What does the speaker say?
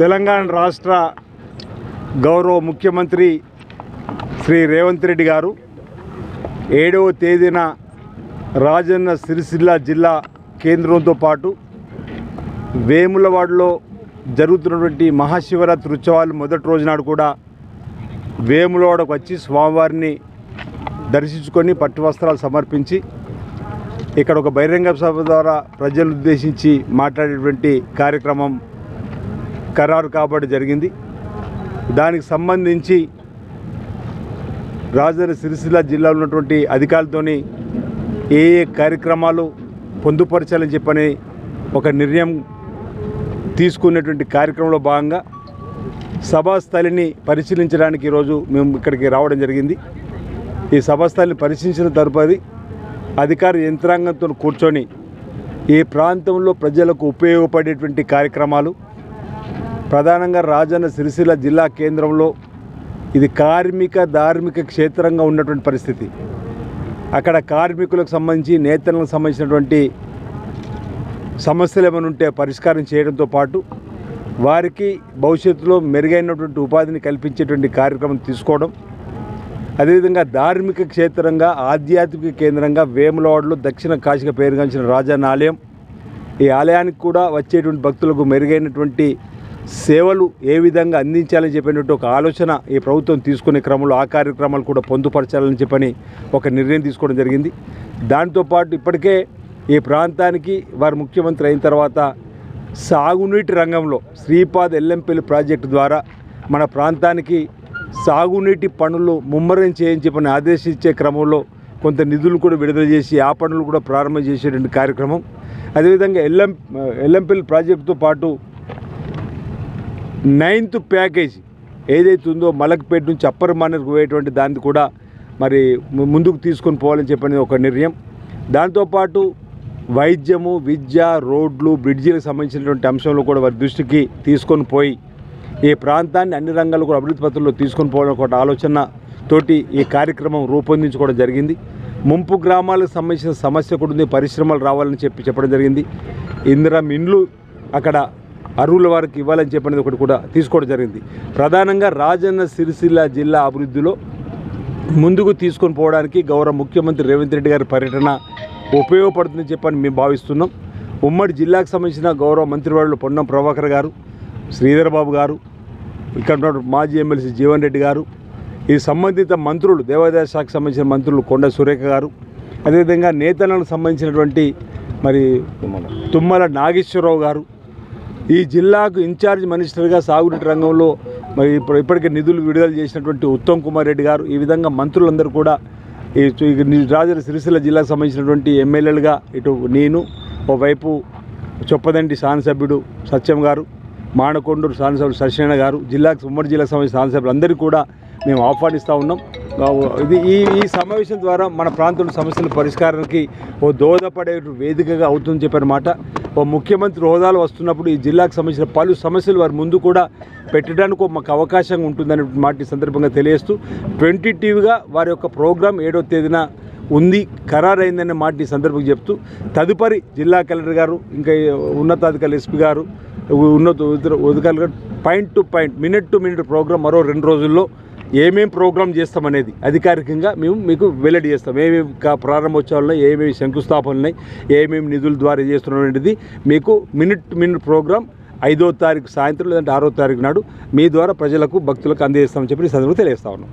తెలంగాణ రాష్ట్ర గౌరవ ముఖ్యమంత్రి శ్రీ రేవంత్ రెడ్డి గారు ఏడవ తేదీన రాజన్న సిరిసిల్ల జిల్లా కేంద్రంతో పాటు వేములవాడలో జరుగుతున్నటువంటి మహాశివరాత్రి ఉత్సవాలు మొదటి రోజునాడు కూడా వేములవాడకు వచ్చి స్వామివారిని దర్శించుకొని పట్టు వస్త్రాలు సమర్పించి ఇక్కడ ఒక బహిరంగ సభ ద్వారా ప్రజలు ఉద్దేశించి మాట్లాడేటువంటి కార్యక్రమం ఖరారు కాబట్టి జరిగింది. దానికి సంబంధించి రాజధాని సిరిసిల్ల జిల్లాలో ఉన్నటువంటి అధికారులతోని ఏ ఏ కార్యక్రమాలు పొందుపరచాలని చెప్పని ఒక నిర్ణయం తీసుకునేటువంటి కార్యక్రమంలో భాగంగా సభాస్థలిని పరిశీలించడానికి ఈరోజు మేము ఇక్కడికి రావడం జరిగింది. ఈ సభాస్థలిని పరిశీలించిన తదుపరి అధికార యంత్రాంగంతో కూర్చొని ఈ ప్రాంతంలో ప్రజలకు ఉపయోగపడేటువంటి కార్యక్రమాలు ప్రధానంగా రాజన్న సిరిసిల్ల జిల్లా కేంద్రంలో ఇది కార్మిక ధార్మిక క్షేత్రంగా ఉన్నటువంటి పరిస్థితి. అక్కడ కార్మికులకు సంబంధించి నేతలకు సంబంధించినటువంటి సమస్యలు ఏమైనా ఉంటే పరిష్కారం చేయడంతో పాటు వారికి భవిష్యత్తులో మెరుగైనటువంటి ఉపాధిని కల్పించేటువంటి కార్యక్రమం తీసుకోవడం. అదేవిధంగా ధార్మిక క్షేత్రంగా ఆధ్యాత్మిక కేంద్రంగా వేములవాడలో దక్షిణ కాశీగా పేరుగాంచిన రాజన్న ఆలయం ఈ ఆలయానికి కూడా వచ్చేటువంటి భక్తులకు మెరుగైనటువంటి సేవలు ఏ విధంగా అందించాలని చెప్పినట్టు ఒక ఆలోచన ఈ ప్రభుత్వం తీసుకునే క్రమంలో ఆ కార్యక్రమాలు కూడా పొందుపరచాలని చెప్పని ఒక నిర్ణయం తీసుకోవడం జరిగింది. దాంతోపాటు ఇప్పటికే ఈ ప్రాంతానికి వారు ముఖ్యమంత్రి అయిన తర్వాత సాగునీటి రంగంలో శ్రీపాద్ ఎల్లంపల్లి ప్రాజెక్టు ద్వారా మన ప్రాంతానికి సాగునీటి పనులు ముమ్మరం చేయని చెప్పని ఆదేశించే క్రమంలో కొంత నిధులు కూడా విడుదల చేసి ఆ పనులు కూడా ప్రారంభం చేసేటువంటి కార్యక్రమం. అదేవిధంగా ఎల్లం ఎల్లంపల్లి ప్రాజెక్టుతో పాటు నైన్త్ ప్యాకేజ్ ఏదైతే ఉందో మలక్పేట నుంచి అప్పర్ మానర్కు పోయేటువంటి దాన్ని కూడా మరి ముందుకు తీసుకొని పోవాలని చెప్పని ఒక నిర్ణయం. దాంతోపాటు వైద్యము విద్య రోడ్లు బ్రిడ్జీలకు సంబంధించినటువంటి అంశంలో కూడా వారి దృష్టికి తీసుకొని పోయి ఈ ప్రాంతాన్ని అన్ని రంగాల్లో కూడా అభివృద్ధి పత్రంలో తీసుకొని పోవడం ఒక ఆలోచన తోటి ఈ కార్యక్రమం రూపొందించుకోవడం జరిగింది. ముంపు గ్రామాలకు సంబంధించిన సమస్య కూడా ఉంది పరిశ్రమలు రావాలని చెప్పి చెప్పడం జరిగింది. ఇందిరా ఇండ్లు అక్కడ అర్హుల వారికి ఇవ్వాలని చెప్పినది ఒకటి కూడా తీసుకోవడం జరిగింది. ప్రధానంగా రాజన్న సిరిసిల్ల జిల్లా అభివృద్ధిలో ముందుకు తీసుకొని పోవడానికి గౌరవ ముఖ్యమంత్రి రేవంత్ రెడ్డి గారి పర్యటన ఉపయోగపడుతుందని చెప్పని మేము భావిస్తున్నాం. ఉమ్మడి జిల్లాకు సంబంధించిన గౌరవ మంత్రివర్యులు పొన్నం ప్రభాకర్ గారు శ్రీధర్ బాబు గారు ఇక్కడ మాజీ ఎమ్మెల్సీ జీవన్ రెడ్డి గారు ఈ సంబంధిత మంత్రులు దేవాదాయ శాఖకు సంబంధించిన మంత్రులు కొండ సురేఖ గారు అదేవిధంగా నేతలకు సంబంధించినటువంటి మరి తుమ్మల నాగేశ్వరరావు గారు ఈ జిల్లాకు ఇన్ఛార్జ్ మినిస్టర్గా సాగునీటి రంగంలో మరి ఇప్పుడు ఇప్పటికే నిధులు విడుదల చేసినటువంటి ఉత్తమ్ కుమార్ రెడ్డి గారు ఈ విధంగా మంత్రులందరూ కూడా ఈ రాజుల సిరిసిల్ల జిల్లాకు సంబంధించినటువంటి ఎమ్మెల్యేలుగా ఇటు నేను ఓవైపు చొప్పదండి శాసనసభ్యుడు సత్యం గారు మానకొండూరు శాసనసభ్యుడు సత్యనారాయణ గారు జిల్లాకు ఉమ్మడి జిల్లాకు సంబంధించిన శాసనసభ్యులు అందరికీ కూడా మేము ఆహ్వానిస్తూ ఉన్నాం. ఇది ఈ ఈ సమావేశం ద్వారా మన ప్రాంతంలో సమస్యల పరిష్కారానికి ఓ దోహదపడే వేదికగా అవుతుందని చెప్పారన్నమాట ఓ ముఖ్యమంత్రి హోదాలు వస్తున్నప్పుడు ఈ జిల్లాకు సంబంధించిన పలు సమస్యలు వారి ముందు కూడా పెట్టడానికి మాకు అవకాశం ఉంటుందనే మాట సందర్భంగా తెలియజేస్తూ ట్వంటీ టీవీగా వారి యొక్క ప్రోగ్రాం ఏడో తేదీన ఉంది ఖరారైందనే మాట ఈ సందర్భంగా చెప్తూ తదుపరి జిల్లా కలెక్టర్ గారు ఇంకా ఉన్నతాధికారులు ఎస్పీ గారు ఉన్నత అధికారులు గారు point to point minute to minute program మరో రెండు రోజుల్లో ఏమేం ప్రోగ్రామ్ చేస్తామనేది అధికారికంగా మేము మీకు వెల్లడి చేస్తాం. ఏమేమి కా- ప్రారంభోత్సవాలు ఏమేమి శంకుస్థాపనలు ఉన్నాయి ఏమేమి నిధుల ద్వారా చేస్తున్నటువంటిది మీకు మినిట్ మినిట్ ప్రోగ్రామ్ ఐదో తారీఖు సాయంత్రం లేదంటే ఆరో తారీఖు నాడు మీ ద్వారా ప్రజలకు భక్తులకు అందజేస్తామని చెప్పి ఈ సందర్భంగా తెలియజేస్తా ఉన్నాం.